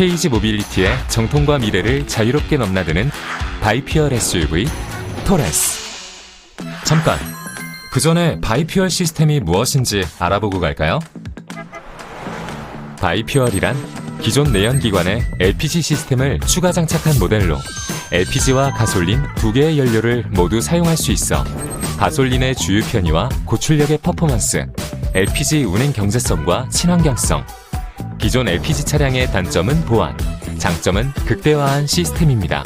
케이지 모빌리티의 정통과 미래를 자유롭게 넘나드는 바이피얼 SUV 토레스. 잠깐. 그 전에 바이피얼 시스템이 무엇인지 알아보고 갈까요? 바이피얼이란 기존 내연기관에 LPG 시스템을 추가 장착한 모델로 LPG와 가솔린 두 개의 연료를 모두 사용할 수 있어 가솔린의 주유 편의와 고출력의 퍼포먼스, LPG 운행 경제성과 친환경성, 기존 LPG 차량의 단점은 보안, 장점은 극대화한 시스템입니다.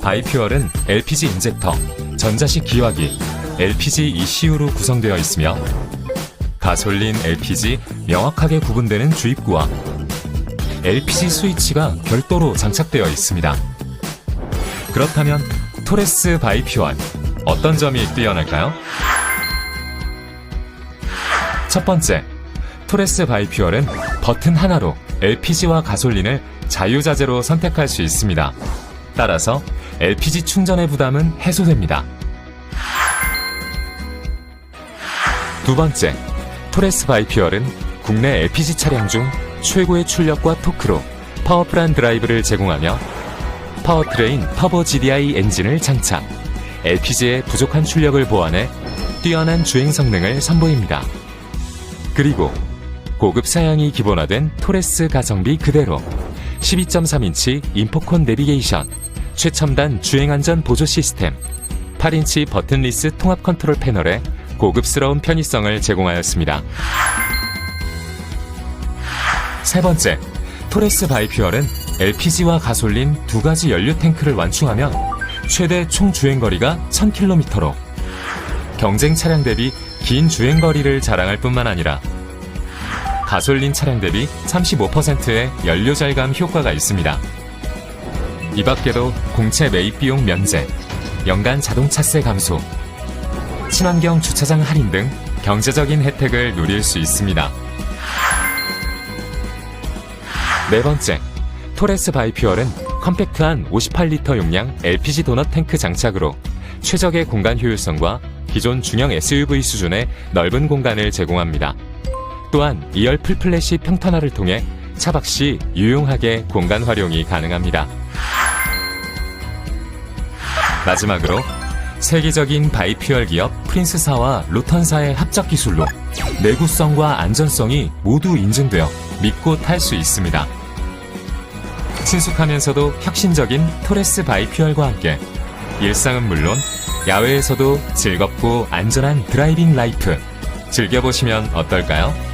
바이퓨얼은 LPG 인젝터, 전자식 기화기, LPG ECU로 구성되어 있으며 가솔린, LPG 명확하게 구분되는 주입구와 LPG 스위치가 별도로 장착되어 있습니다. 그렇다면 토레스 바이퓨얼 어떤 점이 뛰어날까요? 첫 번째, 토레스 바이퓨얼은 버튼 하나로 LPG와 가솔린을 자유자재로 선택할 수 있습니다. 따라서 LPG 충전의 부담은 해소됩니다. 두 번째, 토레스 바이퓨얼은 국내 LPG 차량 중 최고의 출력과 토크로 파워풀한 드라이브를 제공하며 파워트레인 터보 GDI 엔진을 장착, LPG의 부족한 출력을 보완해 뛰어난 주행 성능을 선보입니다. 그리고 고급 사양이 기본화된 토레스 가성비 그대로 12.3인치 인포콘 내비게이션, 최첨단 주행안전 보조 시스템, 8인치 버튼리스 통합 컨트롤 패널에 고급스러운 편의성을 제공하였습니다. 세 번째, 토레스 바이퓨얼은 LPG와 가솔린 두 가지 연료 탱크를 완충하면 최대 총 주행거리가 1000km로 경쟁 차량 대비 긴 주행거리를 자랑할 뿐만 아니라 가솔린 차량 대비 35%의 연료 절감 효과가 있습니다. 이 밖에도 공채 매입 비용 면제, 연간 자동차세 감소, 친환경 주차장 할인 등 경제적인 혜택을 누릴 수 있습니다. 네 번째, 토레스 바이퓨얼은 컴팩트한 58리터 용량 LPG 도넛 탱크 장착으로 최적의 공간 효율성과 기존 중형 SUV 수준의 넓은 공간을 제공합니다. 또한 2열 풀플래시 평탄화를 통해 차박 시 유용하게 공간 활용이 가능합니다. 마지막으로 세계적인 바이퓨얼 기업 프린스사와 로턴사의 합작 기술로 내구성과 안전성이 모두 인증되어 믿고 탈 수 있습니다. 친숙하면서도 혁신적인 토레스 바이퓨얼과 함께 일상은 물론 야외에서도 즐겁고 안전한 드라이빙 라이프 즐겨보시면 어떨까요?